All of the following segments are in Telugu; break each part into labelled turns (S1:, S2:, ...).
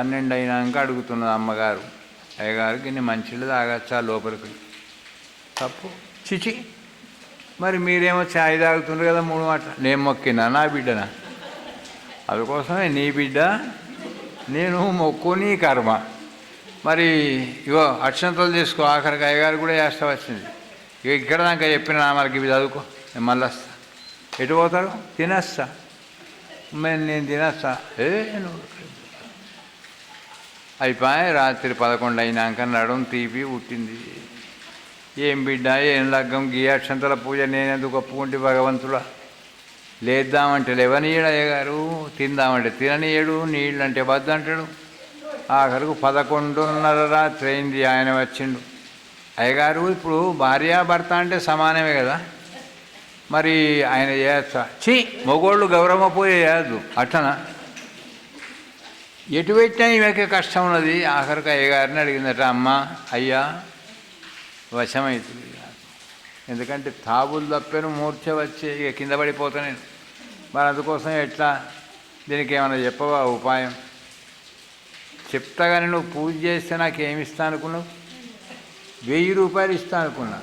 S1: పన్నెండు అయినాక అడుగుతున్నది అమ్మగారు. అయ్యగారికి ఇన్ని మంచిళ్ళు తాగచ్చా లోపలికి? తప్పు. చిచి మరి మీరేమో ఛాయ్ తాగుతుండ్రు కదా మూడు మాట నేను మొక్కినా నా బిడ్డనా? అందుకోసమే నీ బిడ్డ నేను మొక్కు నీ కర్మ. మరి ఇగో అక్షంతలు తీసుకో ఆఖరికి అయ్యగారు కూడా చేస్తా వచ్చింది. ఇక ఇక్కడ దాకా చెప్పిన నామాలకి ఇవి చదువుకో నేను మళ్ళీ వస్తా. ఎటు పోతారు? తినేస్తా. మేము నేను తినేస్తా. ఏ నువ్వు అయిపోయి రాత్రి పదకొండు అయినాక నడుం తీపి పుట్టింది. ఏం బిడ్డ ఏం లగ్గం? గీయాక్షంతల పూజ నేనెందుకు ఒప్పుకుంటే భగవంతుడా లేద్దామంటే లేవనీయడు అయ్యగారు తిందామంటే తిననీయడు నీళ్ళు అంటే వద్దు అంటాడు పదకొండున్నర రాత్రి అయింది ఆయన వచ్చిండు. అయ్యగారు ఇప్పుడు భార్యాభర్త అంటే సమానమే కదా? మరి ఆయన చేయొచ్చా ఛీ మొగోళ్ళు గౌరవ పూజ చేయొద్దు అట్లనా? ఎటు పెట్టినా ఈమెకే కష్టం ఉన్నది ఆఖరికి అయ్యగారిని అడిగిందట అమ్మ అయ్యా వశమవుతుంది ఎందుకంటే తాబులు తప్పాను మూర్ఛ వచ్చి ఇక కింద పడిపోతా నేను. మరి అందుకోసం ఎట్లా? దీనికి ఏమైనా చెప్పవా ఉపాయం? చెప్తా కానీ నువ్వు పూజ చేస్తే నాకు ఏమి ఇస్తా అనుకున్నావు? వెయ్యి రూపాయలు ఇస్తా అనుకున్నా.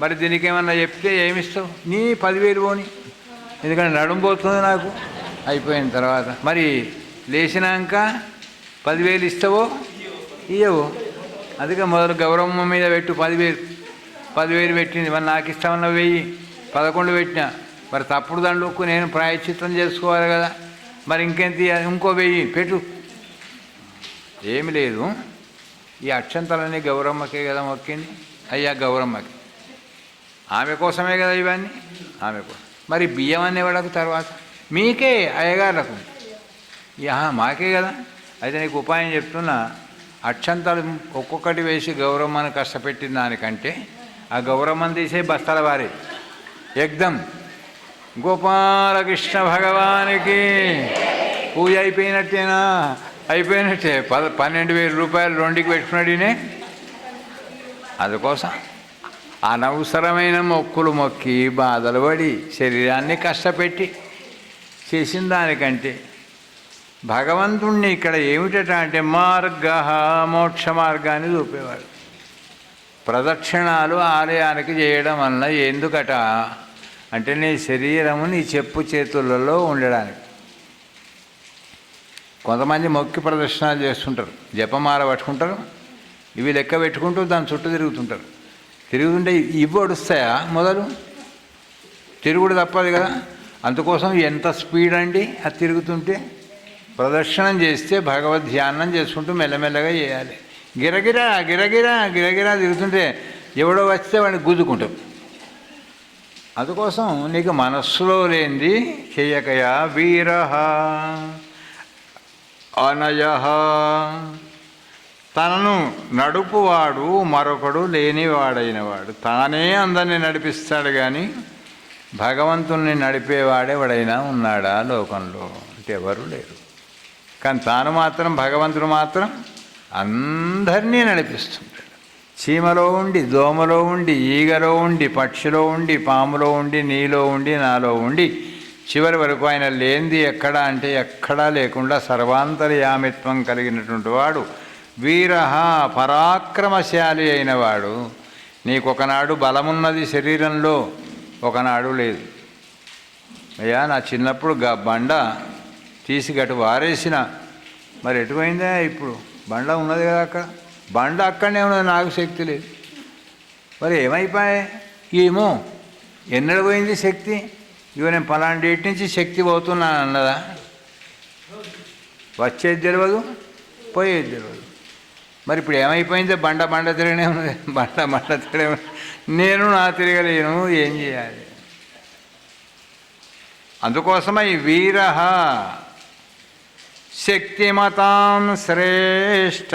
S1: మరి దీనికి ఏమన్నా చెప్తే ఏమిస్తావు నీ పదివేలు పోని. ఎందుకంటే నడుము పోతుంది నాకు. అయిపోయిన తర్వాత. మరి లేచినాక పదివేలు ఇస్తావో? ఇయ్యవు. అందుకే మొదలు గౌరమ్మ మీద పెట్టు పదివేలు. పదివేలు పెట్టింది. మరి నాకు ఇస్తామన్న వెయ్యి. పదకొండు పెట్టినా. మరి తప్పుడు దండుకు నేను ప్రాయశ్చిత్తం చేసుకోవాలి కదా. మరి ఇంకెంత ఇంకో వెయ్యి. పెట్టు. ఏమి లేదు. ఈ అక్షంతలన్నీ గౌరమ్మకే కదా మొక్కింది. అయ్యా గౌరమ్మకి. ఆమె కోసమే కదా ఇవన్నీ? ఆమె కోసం మరి బియ్యం అనేవాళ్ళకు తర్వాత? మీకే అయ్యగారులకు. మాకే కదా. అయితే నీకు ఉపాయం చెప్తున్నా. అక్షంతలు ఒక్కొక్కటి వేసి గౌరమ్మను కష్టపెట్టిన దానికంటే ఆ గౌరమ్మను తీసే బస్తాల వారి. ఎగ్దం గోపాలకృష్ణ భగవానికి పూజ అయిపోయినట్టేనా? అయిపోయినట్టే. పద పన్నెండు వేల రూపాయలు రెండుకి పెట్టుకున్నాడినే అందుకోసం అనవసరమైన మొక్కులు మొక్కి బాధలు పడి శరీరాన్ని కష్టపెట్టి చేసిన దానికంటే భగవంతుణ్ణి ఇక్కడ ఏమిటట అంటే మార్గ మోక్ష మార్గాన్ని చూపేవాడు. ప్రదక్షిణాలు ఆలయానికి చేయడం వలన ఎందుకట? అంటే నీ శరీరము నీ చెప్పు చేతులలో ఉండడానికి. కొంతమంది మొక్కి ప్రదర్శనలు చేస్తుంటారు. జపమాల పట్టుకుంటారు. ఇవి లెక్క పెట్టుకుంటూ దాని చుట్టూ తిరుగుతుంటారు. తిరుగుతుంటే ఇవి ఒడుస్తాయా మొదలు? తిరుగుడు తప్పదు కదా. అందుకోసం ఎంత స్పీడ్ అండి అది తిరుగుతుంటే? ప్రదర్శనం చేస్తే భగవద్ ధ్యానం చేసుకుంటూ మెల్లమెల్లగా చేయాలి. గిరగిరా గిరగిరా గిరగిరా తిరుగుతుంటే ఎవడో వస్తే వాడిని గుద్దుకుంటాం. అందుకోసం నీకు మనస్సులో లేనిది చెయ్యకయా వీరహ అనయ తనను నడుపువాడు మరొకడు లేనివాడైనవాడు. తానే అందరినీ నడిపిస్తాడు కానీ భగవంతుణ్ణి నడిపేవాడెవడైనా ఉన్నాడా లోకంలో? అంటే ఎవరు లేరు. కానీ తాను మాత్రం భగవంతుడు మాత్రం అందరినీ నడిపిస్తుంటాడు. చీమలో ఉండి దోమలో ఉండి ఈగలో ఉండి పక్షిలో ఉండి పాములో ఉండి నీలో ఉండి నాలో ఉండి చివరి వరకు ఆయన లేనిది ఎక్కడ అంటే ఎక్కడా లేకుండా సర్వాంతర్యామిత్వం కలిగినటువంటి వాడు వీరహ పరాక్రమశాలి అయినవాడు నీకు ఒకనాడు బలమున్నది శరీరంలో ఒకనాడు లేదు. అయ్యా నా చిన్నప్పుడు గ బండ తీసి గటు వారేసిన. మరి ఎటుపోయిందా ఇప్పుడు? బండ ఉన్నది కదా అక్కడ. బండ అక్కడనే ఉన్నది నాకు శక్తి లేదు. మరి ఏమైపోయాయి ఏమో? ఎన్నడ పోయింది శక్తి? ఇగో నేను పలాంటి డేట్ నుంచి శక్తి పోతున్నాను అన్నదా? వచ్చేది తెలియదు పోయేది తెలియదు మరి ఇప్పుడు ఏమైపోయిందో? బండ బండ తిరగనే ఉన్నది. బండ బండ తిరగ నేను నా తిరగలేను ఏం చేయాలి? అందుకోసమై వీరహ శక్తిమతాం శ్రేష్ట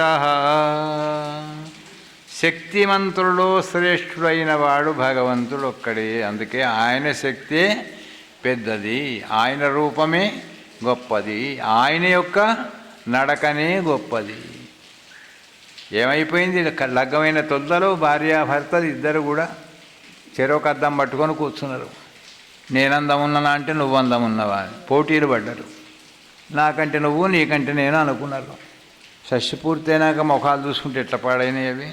S1: శక్తిమంతులలో శ్రేష్ఠుడైన వాడు భగవంతుడు ఒక్కడే. అందుకే ఆయన శక్తే పెద్దది. ఆయన రూపమే గొప్పది. ఆయన యొక్క నడకనే గొప్పది. ఏమైపోయింది? లగ్గమైన తొందరలో భార్యాభర్తలు ఇద్దరు కూడా చెరొక అద్దం పట్టుకొని కూర్చున్నారు. నేను అందం ఉన్నానా అంటే నువ్వు అందం ఉన్నవా పోటీలు పడ్డారు. నాకంటే నువ్వు నీకంటే నేను అనుకున్నారు. షష్టి పూర్తయినాక ముఖాలు చూసుకుంటే ఎట్లా పాడైనవి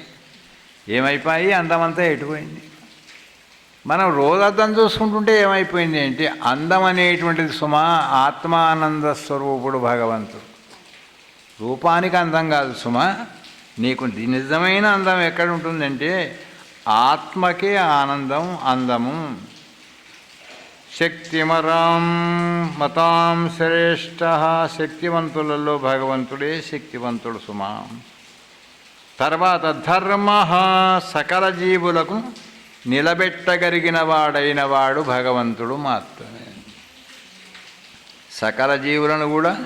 S1: ఏమైపోయి? అందమంతా ఎటుపోయింది? మనం రోజు అద్దం చూసుకుంటుంటే ఏమైపోయింది ఏంటి అందం అనేటువంటిది సుమా ఆత్మానంద స్వరూపుడు భగవంతుడు. రూపానికి అందం కాదు సుమా. నీకు నిజమైన అందం ఎక్కడ ఉంటుందంటే ఆత్మకే ఆనందం అందము. శక్తిమరాం మతాం శ్రేష్ఠ శక్తివంతులలో భగవంతుడే శక్తివంతుడు సుమా. తర్వాత ధర్మ. సకల జీవులకు నిలబెట్టగలిగిన వాడైన వాడు భగవంతుడు మాత్రమే. సకల జీవులను కూడా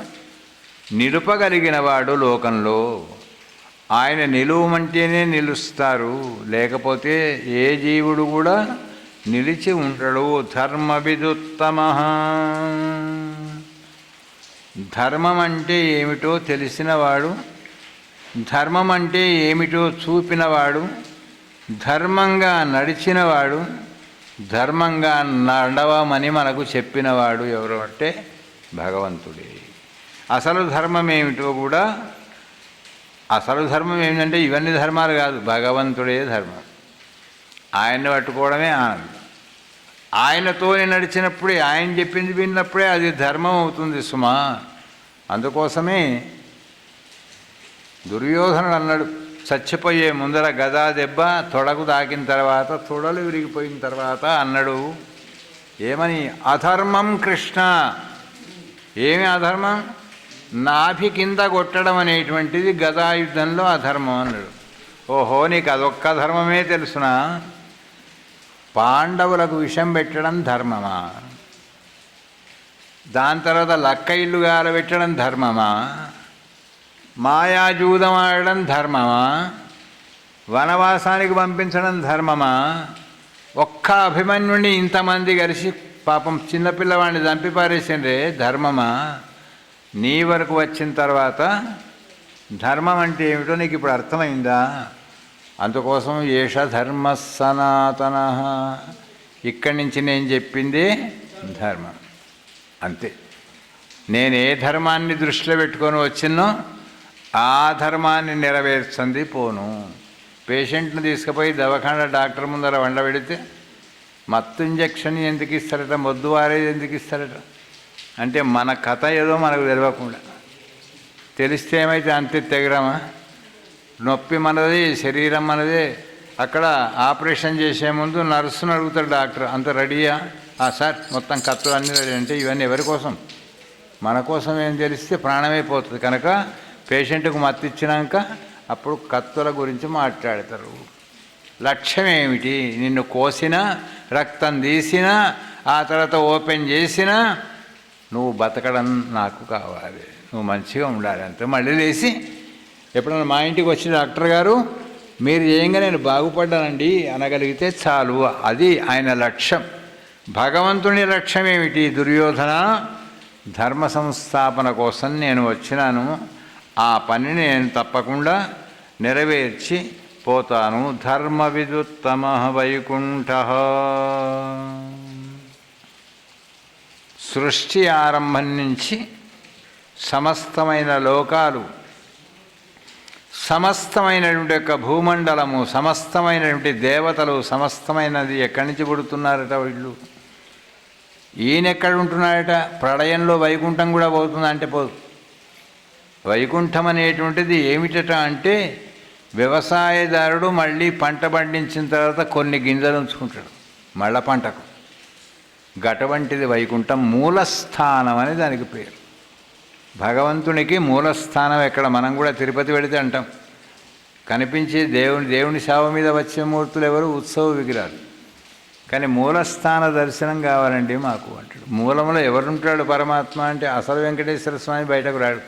S1: నిలుపగలిగిన వాడు లోకంలో. ఆయన నిలువమంటేనే నిలుస్తారు. లేకపోతే ఏ జీవుడు కూడా నిలిచి ఉంటాడు ధర్మ విదుత్తమ ధర్మం అంటే ఏమిటో తెలిసినవాడు ధర్మం అంటే ఏమిటో చూపినవాడు ధర్మంగా నడిచినవాడు ధర్మంగా నడవమని మనకు చెప్పినవాడు ఎవరు అంటే భగవంతుడే. అసలు ధర్మం ఏమిటో కూడా అసలు ధర్మం ఏమిటంటే ఇవన్నీ ధర్మాలు కాదు భగవంతుడే ధర్మం. ఆయన్ని పట్టుకోవడమే ఆనందం. ఆయనతోనే నడిచినప్పుడే ఆయన చెప్పింది విన్నప్పుడే అది ధర్మం అవుతుంది సుమా. అందుకోసమే దుర్యోధనుడు అన్నాడు చచ్చిపోయే ముందర గదా దెబ్బ తొడకు తాకిన తర్వాత తొడలు విరిగిపోయిన తర్వాత అన్నాడు ఏమని? అధర్మం కృష్ణ. ఏమి అధర్మం? నాభి కింద కొట్టడం అనేటువంటిది గదాయుద్ధంలో అధర్మం అన్నాడు. ఓహో నీకు అదొక్క ధర్మమే తెలుసునా? పాండవులకు విషం పెట్టడం ధర్మమా? దాని తర్వాత లక్క ఇల్లు గాలబెట్టడం ధర్మమా? మాయాజూదం ఆడడం ధర్మమా? వనవాసానికి పంపించడం ధర్మమా? ఒక్క అభిమన్యుని ఇంతమంది కలిసి పాపం చిన్నపిల్లవాడిని చంపి పారేసిండ్రే ధర్మమా? నీ వరకు వచ్చిన తర్వాత ధర్మం అంటే ఏమిటో నీకు ఇప్పుడు అర్థమైందా? అందుకోసం ఏష ధర్మ సనాతన. ఇక్కడి నుంచి నేను చెప్పింది ధర్మం. అంతే. నేను ఏ ధర్మాన్ని దృష్టిలో పెట్టుకొని వచ్చినో ఆ ధర్మాన్ని నెరవేర్చంది పోను. పేషెంట్ని తీసుకుపోయి దవాఖాన డాక్టర్ ముందర వండబెడితే మత్తు ఇంజక్షన్ ఎందుకు ఇస్తారట మొద్దు వారేది ఎందుకు ఇస్తారట? అంటే మన కథ ఏదో మనకు తెలియకుండా తెలిస్తే ఏమైతే అంతే తెగరామా? నొప్పి మనది శరీరం మనదే. అక్కడ ఆపరేషన్ చేసే ముందు నర్సును అడుగుతాడు డాక్టర్ అంత రెడీయా? "ఆ, సార్ మొత్తం కత్తులు అన్నీ రెడీ. అంటే ఇవన్నీ ఎవరి కోసం? మన కోసం ఏం తెలిస్తే ప్రాణమైపోతుంది కనుక పేషెంట్కు మత్తు ఇచ్చినాక అప్పుడు కత్తుల గురించి మాట్లాడతారు. లక్ష్యం ఏమిటి? నిన్ను కోసినా రక్తం తీసినా ఆ తర్వాత ఓపెన్ చేసినా నువ్వు బతకడం నాకు కావాలి. నువ్వు మంచిగా ఉండాలి. అంతే. మళ్ళీ లేచి ఎప్పుడైనా మా ఇంటికి వచ్చిన డాక్టర్ గారు మీరు ఏంగా నేను బాగుపడ్డానండి అనగలిగితే చాలు. అది ఆయన లక్ష్యం. భగవంతుని లక్ష్యం ఏమిటి? దుర్యోధన ధర్మ సంస్థాపన కోసం నేను వచ్చినాను. ఆ పనిని నేను తప్పకుండా నెరవేర్చి పోతాను. ధర్మ విదుత్తమ వైకుంఠ. సృష్టి ఆరంభం నుంచి సమస్తమైన లోకాలు సమస్తమైనటువంటి యొక్క భూమండలము సమస్తమైనటువంటి దేవతలు సమస్తమైనది ఎక్కడి నుంచి పుడుతున్నారట వీళ్ళు? ఈయన ఎక్కడ ఉంటున్నాడట? ప్రళయంలో వైకుంఠం కూడా పోతుందంటే పోదు. వైకుంఠం అనేటువంటిది ఏమిటట అంటే వ్యవసాయదారుడు మళ్ళీ పంట పండించిన తర్వాత కొన్ని గింజలు ఉంచుకుంటాడు మళ్ళ పంటకు. గటువంటిది వైకుంఠం మూలస్థానం అని దానికి పేరు. భగవంతునికి మూలస్థానం ఎక్కడ? మనం కూడా తిరుపతి వెళితే అంటాం. కనిపించే దేవుని దేవుని సేవ మీద వచ్చే మూర్తులు ఎవరు? ఉత్సవ విగ్రహాలు. కానీ మూలస్థాన దర్శనం కావాలండి మాకు అంటాడు. మూలంలో ఎవరుంటాడు పరమాత్మ అంటే అసలు వెంకటేశ్వర స్వామి బయటకు రాడు.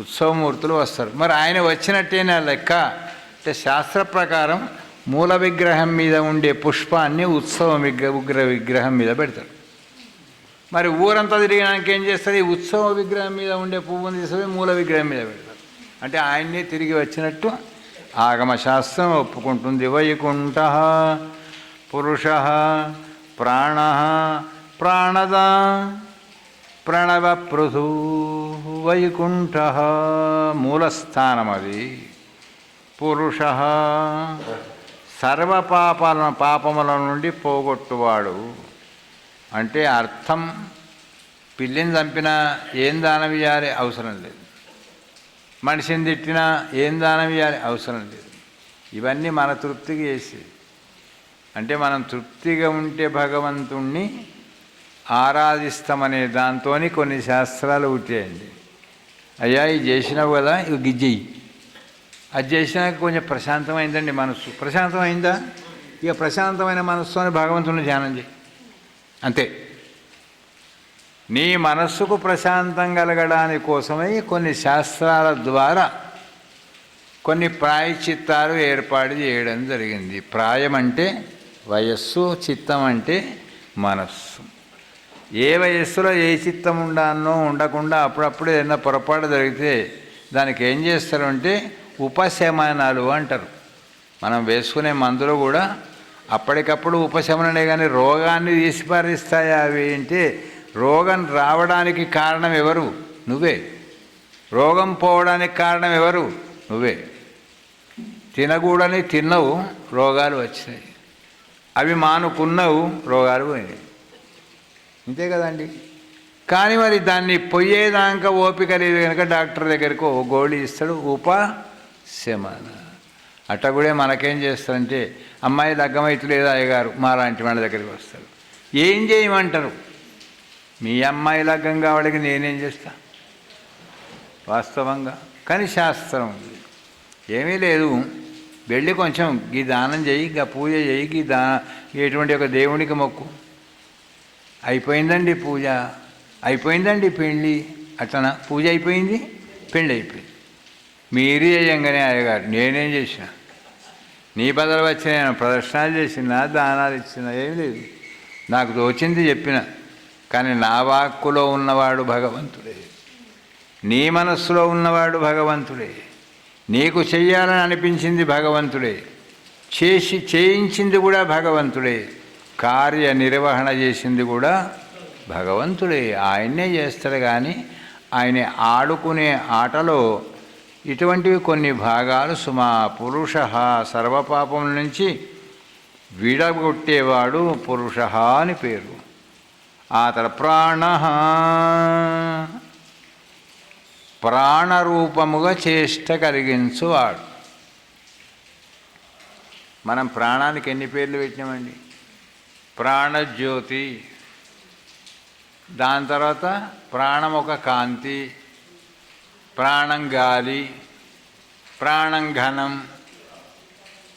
S1: ఉత్సవమూర్తులు వస్తారు. మరి ఆయన వచ్చినట్టేనా లెక్క? అంటే శాస్త్ర ప్రకారం మూల విగ్రహం మీద ఉండే పుష్పాన్ని ఉత్సవ విగ్ర ఉగ్ర విగ్రహం మీద పెడతాడు. మరి ఊరంతా తిరిగడానికి ఏం చేస్తుంది? ఉత్సవ విగ్రహం మీద ఉండే పువ్వుని తీసుకుని మూల విగ్రహం మీద పెడతారు. అంటే ఆయన్నే తిరిగి వచ్చినట్టు ఆగమశాస్త్రం ఒప్పుకుంటుంది. వైకుంఠ పురుష ప్రాణ ప్రాణద ప్రణవ పృథు వైకుంఠ మూలస్థానం అది. పురుష సర్వపాపాల పాపముల నుండి పోగొట్టువాడు. అంటే అర్థం పిల్లిని చంపినా ఏం దానం ఇవ్వాలి అవసరం లేదు. మనిషిని తిట్టినా ఏం దానం ఇవ్వాలి అవసరం లేదు. ఇవన్నీ మన తృప్తికి చేసేది అంటే మనం తృప్తిగా ఉంటే భగవంతుణ్ణి ఆరాధిస్తామనే దాంతో కొన్ని శాస్త్రాలు పుట్టాయండి. అయ్యా ఇది చేసినావు కదా ఇవి గిజ్జెయ్యి అది చేసినాక కొంచెం ప్రశాంతమైందండి మనస్సు. ప్రశాంతమైందా? ఇక ప్రశాంతమైన మనస్సు అని భగవంతుని ధ్యానం చేయి. అంతే. నీ మనస్సుకు ప్రశాంతం కలగడానికి కోసమై కొన్ని శాస్త్రాల ద్వారా కొన్ని ప్రాయచిత్తాలు ఏర్పాటు చేయడం జరిగింది. ప్రాయం అంటే వయస్సు చిత్తం అంటే మనస్సు. ఏ వయస్సులో ఏ చిత్తం ఉండానో ఉండకుండా అప్పుడప్పుడు ఏదైనా పొరపాటు జరిగితే దానికి ఏం చేస్తారు అంటే ఉపశమనాలు అంటారు. మనం వేసుకునే మందులు కూడా అప్పటికప్పుడు ఉపశమననే కానీ రోగాన్ని తీసిపారిస్తాయా అవి అంటే రోగం రావడానికి కారణం ఎవరు? నువ్వే. రోగం పోవడానికి కారణం ఎవరు? నువ్వే. తినకూడని తిన్నవు రోగాలు వచ్చినాయి. అవి మానుకున్నవు రోగాలు పోయినాయి. అంతే కదండి. కానీ మరి దాన్ని పొయ్యేదాకా ఓపిక లేదు కనుక డాక్టర్ దగ్గరికి ఓ గోళీ ఇస్తాడు ఉపశమన. అట్ట కూడా మనకేం చేస్తారంటే అమ్మాయి లగ్గమైతులేదు అయ్యగారు మాలాంటి వాళ్ళ దగ్గరికి వస్తారు. ఏం చేయమంటారు? మీ అమ్మాయి లగ్గం కావడానికి నేనేం చేస్తా? వాస్తవంగా. కానీ శాస్త్రం ఉంది. ఏమీ లేదు. వెళ్ళి కొంచెం ఈ దానం చేయి గా పూజ చేయి ఈ దా ఎటువంటి ఒక దేవునికి మొక్కు. అయిపోయిందండి పూజ. అయిపోయిందండి పెళ్ళి. అట్లనా? పూజ అయిపోయింది? పెళ్ళి అయిపోయింది మీరు చేయంగానే అయ్యగారు నేనేం చేసిన. నీ బదులు వచ్చి నేను ప్రదర్శనలు చేసిన దానాలు ఇచ్చిన ఏం లేదు. నాకు తోచింది చెప్పిన కానీ నా వాక్కులో ఉన్నవాడు భగవంతుడే. నీ మనస్సులో ఉన్నవాడు భగవంతుడే. నీకు చెయ్యాలని అనిపించింది భగవంతుడే. చేసి చేయించింది కూడా భగవంతుడే. కార్య నిర్వహణ చేసింది కూడా భగవంతుడే. ఆయన్నే చేస్తాడు కానీ ఆయన ఆడుకునే ఆటలో ఇటువంటివి కొన్ని భాగాలు సుమా పురుష సర్వపాపం నుంచి విడగొట్టేవాడు పురుష అని పేరు. ఆతల ప్రాణ ప్రాణరూపముగా చేష్ట కలిగించువాడు. మనం ప్రాణానికి ఎన్ని పేర్లు పెట్టినామండి? ప్రాణజ్యోతి దాని తర్వాత ప్రాణం ఒక కాంతి ప్రాణం గాలి ప్రాణం ఘనం.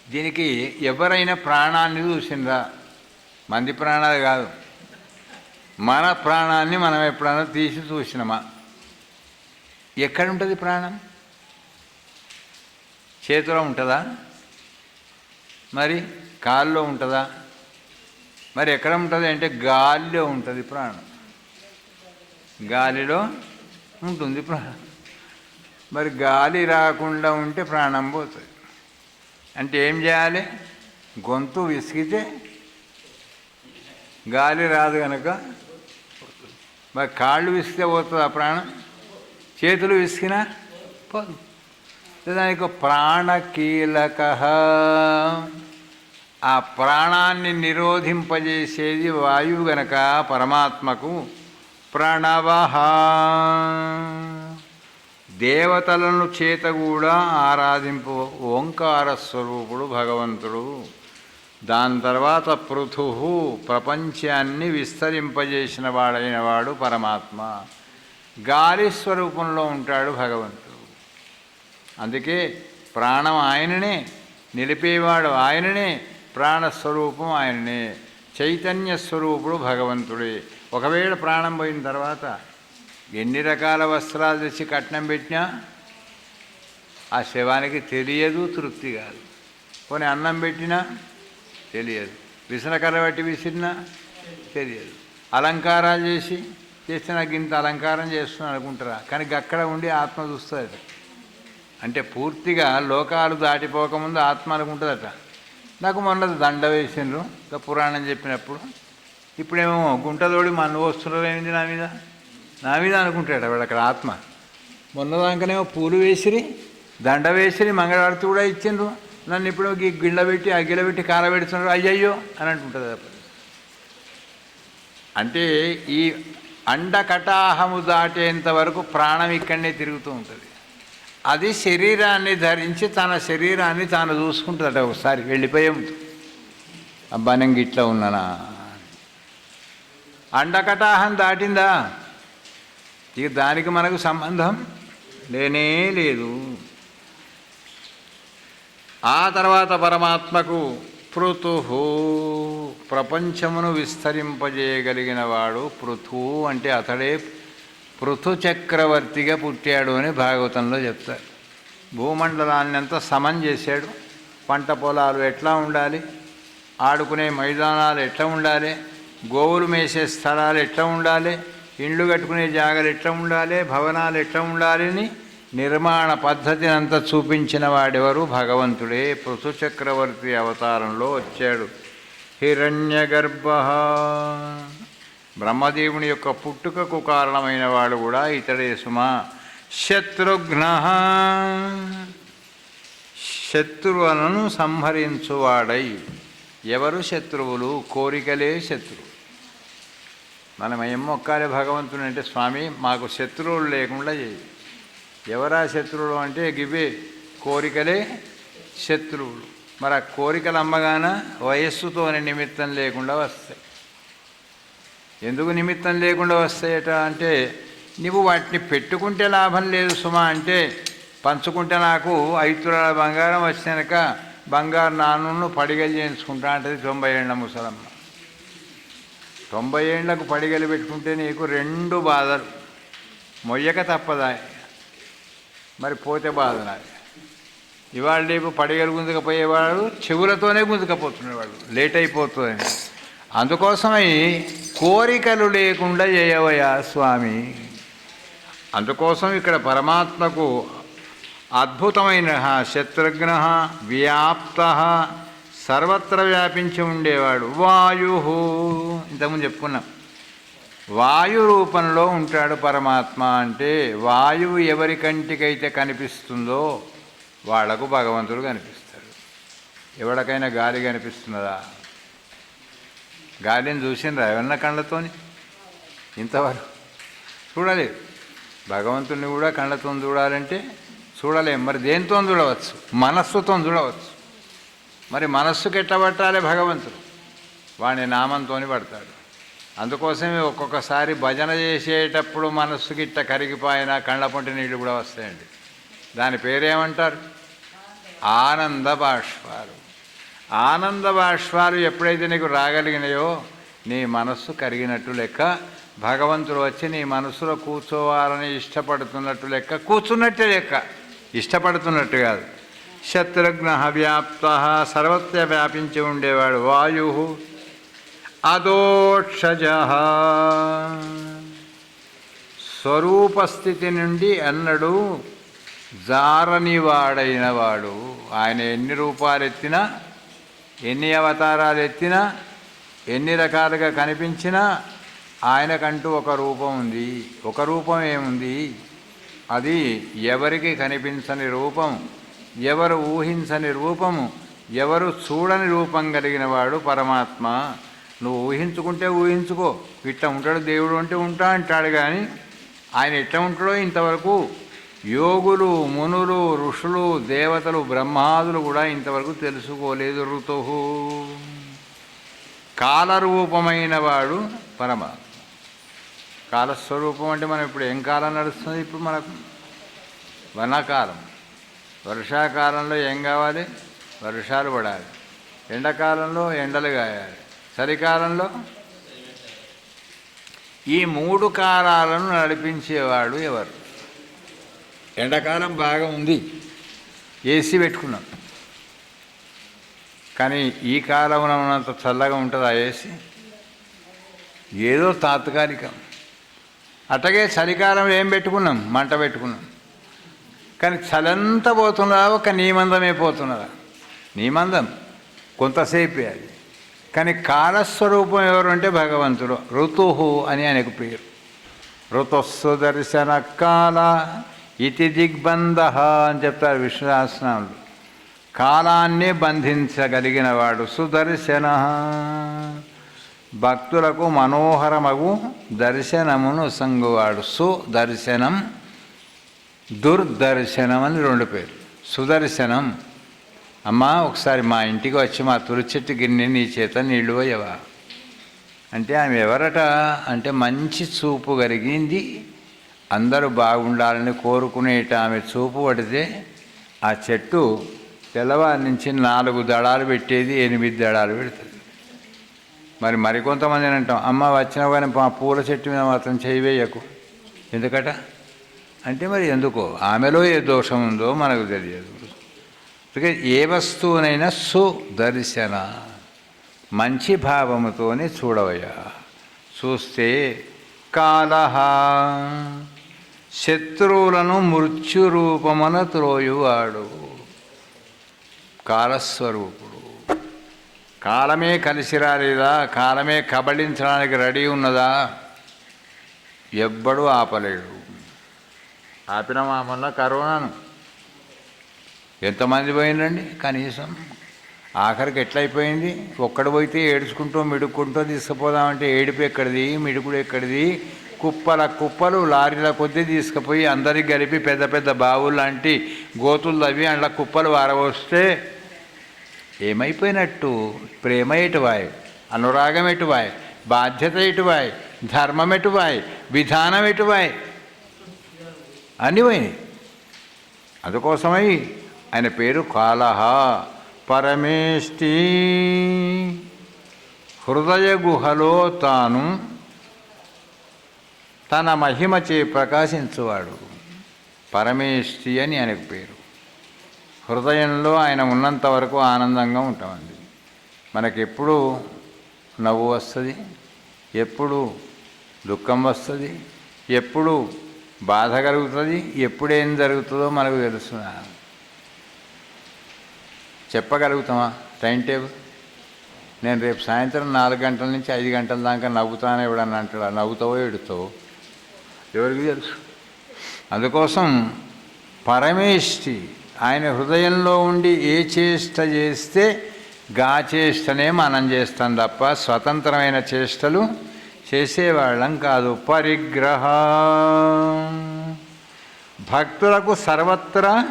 S1: దీనికి ఎవరైనా ప్రాణాన్ని చూసిందా మంది ప్రాణాలు కాదు. మన ప్రాణాన్ని మనం ఎప్పుడైనా తీసి చూసినామా? ఎక్కడ ఉంటుంది ప్రాణం? చేతిలో ఉంటుందా? మరి కాల్లో ఉంటుందా? మరి ఎక్కడ ఉంటుంది అంటే గాలిలో ఉంటుంది ప్రాణం. గాలిలో ఉంటుంది ప్రాణం. మరి గాలి రాకుండా ఉంటే ప్రాణం పోతుంది. అంటే ఏం చేయాలి? గొంతు విసిగితే గాలి రాదు కనుక మరి కాళ్ళు విసిగితే పోతుంది ఆ ప్రాణం? చేతులు విసిగినా పోదు. దానికి ప్రాణకీలక ఆ ప్రాణాన్ని నిరోధింపజేసేది వాయువు గనక పరమాత్మకు ప్రణవ దేవతలను చేత కూడా ఆరాధింపు ఓంకార స్వరూపుడు భగవంతుడు. దాని తర్వాత పృథు ప్రపంచాన్ని విస్తరింపజేసిన వాడైన వాడు పరమాత్మ. గాలి స్వరూపంలో ఉంటాడు భగవంతుడు. అందుకే ప్రాణం ఆయననే నిలిపేవాడు ఆయననే ప్రాణస్వరూపం ఆయననే చైతన్య స్వరూపుడు భగవంతుడే. ఒకవేళ ప్రాణం పోయిన తర్వాత ఎన్ని రకాల వస్త్రాలు తెచ్చి కట్నం పెట్టినా ఆ శవానికి తెలియదు తృప్తి కాదు. కొన్ని అన్నం పెట్టినా తెలియదు. విసనకర్ర బట్టి విసిరినా తెలియదు. అలంకారాలు చేసి చేస్తే నాకు ఇంత అలంకారం చేస్తున్నాను అనుకుంటారా? కానీ అక్కడ ఉండి ఆత్మ చూస్తుంది అంటే పూర్తిగా లోకాలు దాటిపోకముందు ఆత్మ అనుకుంటుందట. నాకు మొన్న దండ వేసిండ్రు ఇంకా పురాణం చెప్పినప్పుడు. ఇప్పుడేమో గుంటలోడి మన వస్తున్నారు ఏమిటి నా మీద? నా మీద అనుకుంటాడు వాడు అక్కడ ఆత్మ. మొన్నదాకనేమో పూలు వేసిరి దండ వేసిరి మంగళారతి కూడా ఇచ్చిండ్రు. నన్ను ఇప్పుడు ఈ గిళ్ళ పెట్టి ఆ గిళ్ళ పెట్టి కార పెడుతున్నారు. అయ్యయ్యో అని అంటుంటుంది. అంటే ఈ అండకటాహము దాటేంత వరకు ప్రాణం ఇక్కడనే తిరుగుతూ ఉంటుంది. అది శరీరాన్ని ధరించి తన శరీరాన్ని తాను చూసుకుంటుందట ఒకసారి వెళ్ళిపోయే. అబ్బా నేను గిట్లా ఉన్నానా? అండకటాహం దాటిందా? ఇక దానికి మనకు సంబంధం లేనే లేదు. ఆ తర్వాత పరమాత్మకు పృథు ప్రపంచమును విస్తరింపజేయగలిగిన వాడు పృథు అంటే అతడే పృథు చక్రవర్తిగా పుట్టాడు అని భాగవతంలో చెప్తారు. భూమండలాన్ని అంతా సమం చేశాడు. పంట పొలాలు ఎట్లా ఉండాలి? ఆడుకునే మైదానాలు ఎట్లా ఉండాలి? గోవులు మేసే స్థలాలు ఎట్లా ఉండాలి? ఇండ్లు కట్టుకునే జాగలు ఎట్లా ఉండాలి? భవనాలు ఎట్లా ఉండాలి అని నిర్మాణ పద్ధతిని అంతా చూపించిన వాడెవరు? భగవంతుడే. పృథు చక్రవర్తి అవతారంలో వచ్చాడు. హిరణ్య గర్భ బ్రహ్మదేవుని యొక్క పుట్టుకకు కారణమైన వాడు కూడా ఇతడే సుమ. శత్రుఘ్న. శత్రువులను సంహరించువాడై. ఎవరు? శత్రువులు. కోరికలే శత్రువు. మనం ఏం మొక్కాలి భగవంతుని అంటే స్వామి మాకు శత్రువులు లేకుండా చేయి. ఎవరా శత్రువులు అంటే గివే కోరికలే శత్రువులు. మరి ఆ కోరికలు అమ్మగాన? వయస్సుతోనే నిమిత్తం లేకుండా వస్తాయి. ఎందుకు నిమిత్తం లేకుండా వస్తాయట అంటే నువ్వు వాటిని పెట్టుకుంటే లాభం లేదు సుమా అంటే పంచుకుంటే నాకు ఐదు తులాల బంగారం వచ్చినాక బంగారు నాన్నను పడిగలు చేయించుకుంటా అంటది తొంభై ఏళ్ళ ముసలమ్మ. తొంభై ఏళ్ళకు పడిగలు పెట్టుకుంటే నీకు రెండు బాధలు. మొయ్యక తప్పదా? మరి పోతే బాధ నాది ఇవాళ రేపు పడిగలు గుంజుకపోయేవాడు చెవులతోనే గుంజుకపోతున్నాడు లేట్ అయిపోతుందని అందుకోసమై కోరికలు లేకుండా చేయవయా స్వామి. అందుకోసం ఇక్కడ పరమాత్మకు అద్భుతమైన శత్రుఘ్న వ్యాప్త సర్వత్ర వ్యాపించి ఉండేవాడు వాయు ఇంతకుముందు చెప్పుకున్నాం. వాయు రూపంలో ఉంటాడు పరమాత్మ అంటే వాయువు ఎవరి కంటికైతే కనిపిస్తుందో వాళ్ళకు భగవంతుడు కనిపిస్తాడు. ఎవరికైనా గాలి కనిపిస్తున్నదా? గాలిని చూసిండ్రా ఎవరన్నా కళ్ళతో ఇంతవరకు చూడలేదు. భగవంతుడిని కూడా కళ్ళతో చూడాలంటే చూడలేం. మరి దేనితో చూడవచ్చు? మనస్సుతో చూడవచ్చు. మరి మనస్సుకి ఎట్లా పట్టాలి భగవంతుడు? వాణి నామంతో పడతాడు. అందుకోసమే ఒక్కొక్కసారి భజన చేసేటప్పుడు మనస్సుకి ఇట్ట కరిగిపోయిన కళ్ళపొంటి నీళ్ళు కూడా వస్తాయండి. దాని పేరేమంటారు? ఆనంద బాష్పాలు. ఆనంద బాష్పాలు ఎప్పుడైతే నీకు రాగలిగినాయో నీ మనస్సు కరిగినట్టు లెక్క భగవంతుడు వచ్చి నీ మనసులో కూర్చోవాలని ఇష్టపడుతున్నట్టు లెక్క కూర్చున్నట్టే లెక్క. ఇష్టపడుతున్నట్టు కాదు. శత్రుఘ్న వ్యాప్త సర్వత్ర వ్యాపించి ఉండేవాడు వాయు అదోక్షజ స్వరూపస్థితి నుండి అన్నడు జారనివాడైన వాడు ఆయన ఎన్ని రూపాలు ఎత్తినా ఎన్ని అవతారాలు ఎత్తినా ఎన్ని రకాలుగా కనిపించినా ఆయనకంటూ ఒక రూపం ఉంది. ఒక రూపం ఏముంది? అది ఎవరికి కనిపించని రూపం. ఎవరు ఊహించని రూపము ఎవరు చూడని రూపం కలిగిన వాడు పరమాత్మ. నువ్వు ఊహించుకుంటే ఊహించుకో. ఇట్ట ఉంటాడు దేవుడు అంటే ఉంటా అంటాడు కానీ ఆయన ఎట్ట ఉంటాడో ఇంతవరకు యోగులు మునులు ఋషులు దేవతలు బ్రహ్మాదులు కూడా ఇంతవరకు తెలుసుకోలేదు ఋతు. కాలరూపమైన వాడు పరమాత్మ. కాలస్వరూపం అంటే మనం ఇప్పుడు ఏం కాలం నడుస్తుంది ఇప్పుడు మనకు? వనకాలం. వర్షాకాలంలో ఏం కావాలి? వర్షాలు పడాలి. ఎండాకాలంలో ఎండలు కాయాలి. చలికాలంలో? ఈ మూడు కాలాలను నడిపించేవాడు ఎవరు? ఎండాకాలం బాగా ఉంది. ఏసీ పెట్టుకున్నాం. కానీ ఈ కాలంలో ఉన్నంత చల్లగా ఉంటుంది ఆ ఏసీ ఏదో తాత్కాలికం. అట్టగే చలికాలంలో ఏం పెట్టుకున్నాం? మంట పెట్టుకున్నాం. కానీ చలంతా పోతున్నదా ఒక నీమందమే పోతున్నదా? నీమందం కొంతసేపే అది. కానీ కాలస్వరూపం ఎవరు అంటే భగవంతుడు. ఋతుహు అని ఆయనకు పేరు. ఋతుస్సు దర్శన కాల ఇతి దిగ్బంధ అని చెప్తారు విశ్వాసనాలు కాలాన్ని బంధించగలిగిన వాడు సుదర్శన. భక్తులకు మనోహరమగు దర్శనమును సంగువాడు. సుదర్శనం దుర్దర్శనం అని రెండు పేరు సుదర్శనం. అమ్మా ఒకసారి మా ఇంటికి వచ్చి మా తులసి చెట్టు గిన్నె నీ చేత నీళ్ళు పోయవా? అంటే ఆమె ఎవరట? అంటే మంచి చూపు కలిగింది. అందరూ బాగుండాలని కోరుకునేట ఆమె చూపు పడితే ఆ చెట్టు తెల్లవారి నుంచి నాలుగు దళాలు పెట్టేది ఎనిమిది దళాలు పెడుతుంది మరి మరికొంతమంది అంటాం అమ్మ వచ్చినా కానీ మా పూల చెట్టు మీద మాత్రం చేయవేయకు ఎందుకట? అంటే మరి ఎందుకో? ఆమెలో ఏ దోషం ఉందో మనకు తెలియదు. అందుకే ఏ వస్తువునైనా సుదర్శన మంచి భావముతోనే చూడవయ్యా. చూస్తే కాలహ శత్రువులను మృత్యురూపమున త్రోయువాడు. కాలస్వరూపుడు. కాలమే కలిసి రాలేదా? కాలమే కబళించడానికి రెడీ ఉన్నదా? ఎవ్వడూ ఆపలేడు. ఆపిన మామల్ల కరోనాను. ఎంతమంది పోయిందండి కనీసం? ఆఖరికి ఎట్లయిపోయింది? ఒక్కడు పోయితే ఏడుచుకుంటూ మిడుక్కుంటూ తీసుకుపోదామంటే ఏడుపు ఎక్కడిది మిడుకుడు ఎక్కడిది? కుప్పల కుప్పలు లారీల కొద్దీ తీసుకుపోయి అందరికి కలిపి పెద్ద పెద్ద బావులు లాంటి గోతులు తవ్వి అందులో కుప్పలు వారవస్తే ఏమైపోయినట్టు? ప్రేమ ఎటువాయ్? అనురాగం ఎటువాయ్? బాధ్యత ఎటువాయ్? ధర్మం ఎటువాయ్? విధానం ఎటువాయ్? అన్నీ పోయినాయి. అందుకోసమై ఆయన పేరు కాలహ. పరమేష్టి హృదయ గుహలో తాను తన మహిమచే ప్రకాశించువాడు. పరమేష్టి అని ఆయనకు పేరు. హృదయంలో ఆయన ఉన్నంత వరకు ఆనందంగా ఉంటామండి. మనకెప్పుడు నవ్వు వస్తుంది ఎప్పుడు దుఃఖం వస్తుంది ఎప్పుడు బాధ కలుగుతుంది ఎప్పుడేం జరుగుతుందో మనకు తెలుస్తున్నా చెప్పగలుగుతామా? Time table? నేను రేపు సాయంత్రం నాలుగు గంటల నుంచి ఐదు గంటల దాకా నవ్వుతానే ఎవడన్నా అంటాడు? నవ్వుతావో ఎడుతావో ఎవరికి తెలుసు? అందుకోసం పరమేష్టి ఆయన హృదయంలో ఉండి ఏ చేష్ట చేస్తే గా చేష్టనే మనం చేస్తాం తప్ప స్వతంత్రమైన చేష్టలు చేసేవాళ్ళం కాదు. పరిగ్రహ. భక్తులకు సర్వత్రా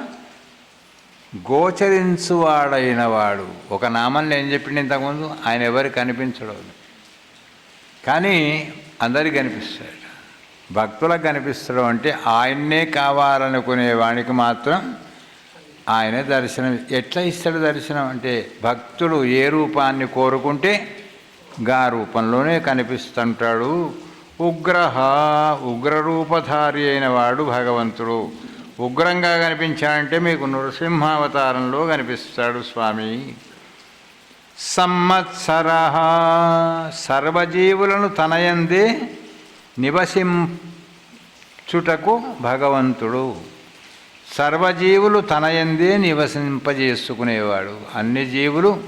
S1: గోచరించువాడైన వాడు. ఒక నామంలో ఏం చెప్పిండు ఇంతకుముందు? ఆయన ఎవరు కనిపించడు కానీ అందరికి కనిపిస్తాడు. భక్తులకు కనిపిస్తాడు అంటే ఆయన్నే కావాలనుకునేవాడికి మాత్రం ఆయనే దర్శనం. ఎట్లా ఇస్తాడు దర్శనం? అంటే భక్తుడు ఏ రూపాన్ని కోరుకుంటే గా రూపంలోనే కనిపిస్తుంటాడు. ఉగ్రహ ఉగ్రరూపధారి అయిన వాడు భగవంతుడు. ఉగ్రంగా కనిపించాడంటే మీకు నృసింహావతారంలో కనిపిస్తాడు స్వామి. సంవత్సర సర్వజీవులను తనయందే నివసించుటకు భగవంతుడు. సర్వజీవులు తనయందే నివసింపజేసుకునేవాడు. అన్ని జీవులు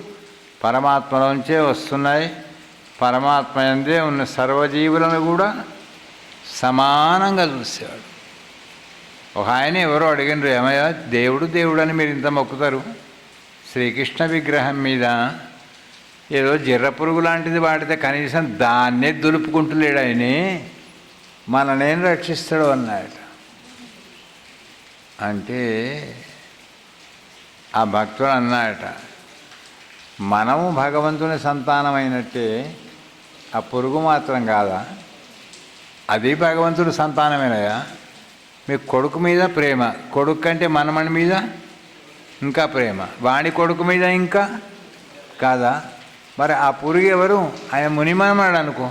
S1: పరమాత్మలోంచే వస్తున్నాయి. పరమాత్మ ఎందే ఉన్న సర్వజీవులను కూడా సమానంగా చూసేవాడు. ఒక ఆయన ఎవరో అడిగినారు ఏమయ్యా దేవుడు దేవుడు అని మీరు ఇంత మొక్కుతారు? శ్రీకృష్ణ విగ్రహం మీద ఏదో జర్ర పురుగు లాంటిది వాడితే కనీసం దాన్నే దులుపుకుంటులేడు ఆయనే. మననేం రక్షిస్తాడు అన్నాడు అంటే ఆ భక్తుడు అన్నాడట మనము భగవంతుని సంతానమైనట్టే ఆ పురుగు మాత్రం కాదా? అది భగవంతుడు సంతానమేనయా మీ కొడుకు మీద ప్రేమ. కొడుకు కంటే మనమని మీద ఇంకా ప్రేమ. వాణి కొడుకు మీద ఇంకా కాదా? మరి ఆ పురుగు ఎవరు? ఆయన మునిమనమడు అనుకో.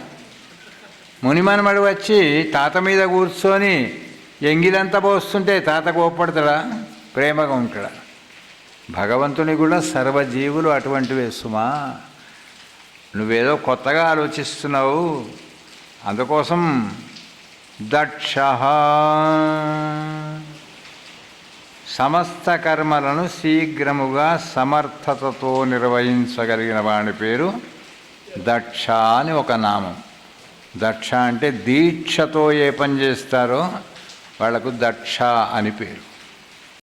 S1: మునిమనమడు వచ్చి తాత మీద కూర్చొని ఎంగిలంతా పోస్తుంటే తాత కోప్పడతాడా? ప్రేమగా ఉంటాడా? భగవంతుని కూడా సర్వజీవులు అటువంటివే సుమా. నువ్వేదో కొత్తగా ఆలోచిస్తున్నావు. అందుకోసం దక్ష. సమస్త కర్మలను శీఘ్రముగా సమర్థతతో నిర్వహించగలిగిన వాడి పేరు దక్ష అని ఒక నామం. దక్ష అంటే దీక్షతో ఏ పని చేస్తారో వాళ్ళకు దక్ష అని పేరు.